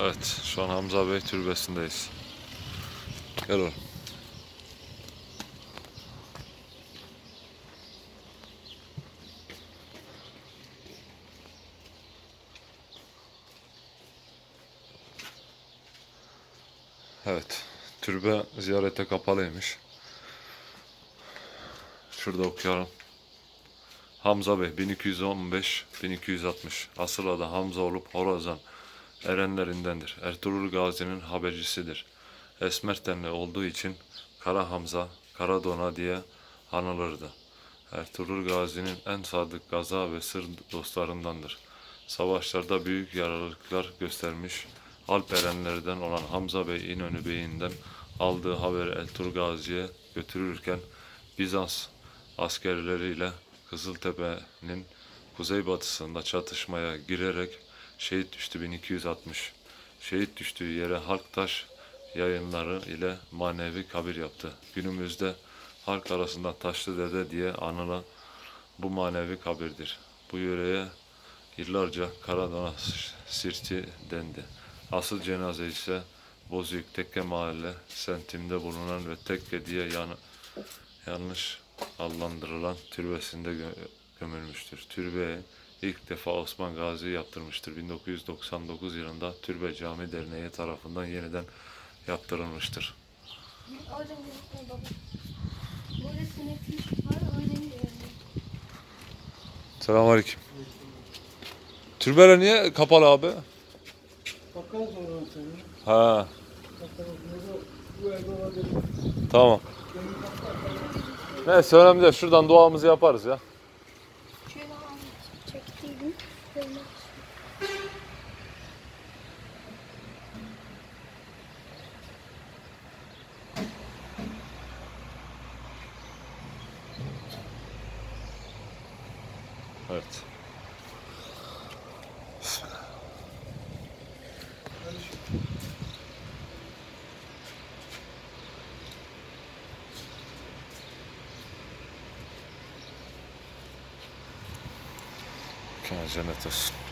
Evet, şu an Hamza Bey türbesindeyiz. Gel oğlum. Evet, türbe ziyarete kapalıymış. Şurada okuyalım. Hamza Bey 1215-1260 asıl adı Hamza olup Horazan erenlerindendir. Ertuğrul Gazi'nin habercisidir. Esmer tenli olduğu için Kara Hamza, Kara Dona diye anılırdı. Ertuğrul Gazi'nin en sadık gaza ve sır dostlarındandır. Savaşlarda büyük yararlılıklar göstermiş. Alp erenlerden olan Hamza Bey İnönü Bey'inden aldığı haberi Ertuğrul Gazi'ye götürürken Bizans askerleriyle Kızıltepe'nin kuzeybatısında çatışmaya girerek şehit düştü 1260. Şehit düştüğü yere Halktaş yayınları ile manevi kabir yaptı. Günümüzde halk arasında Taşlı Dede diye anılan bu manevi kabirdir. Bu yöreye yıllarca Karadana Sirti dendi. Asıl cenaze ise Bozüyük Tekke Mahalle semtinde bulunan ve Tekke diye yan, yanlış adlandırılan türbesinde gö- gömülmüştür. Türbeye ilk defa Osman Gazi yaptırmıştır. 1999 yılında Türbe Cami Derneği tarafından yeniden yaptırılmıştır. Selamünaleyküm. Türbeler niye kapalı abi? Bakarız oradan seni. Ha, tamam. Neyse önemli değil. Şuradan duamızı yaparız ya. Evet. Cennet olsun.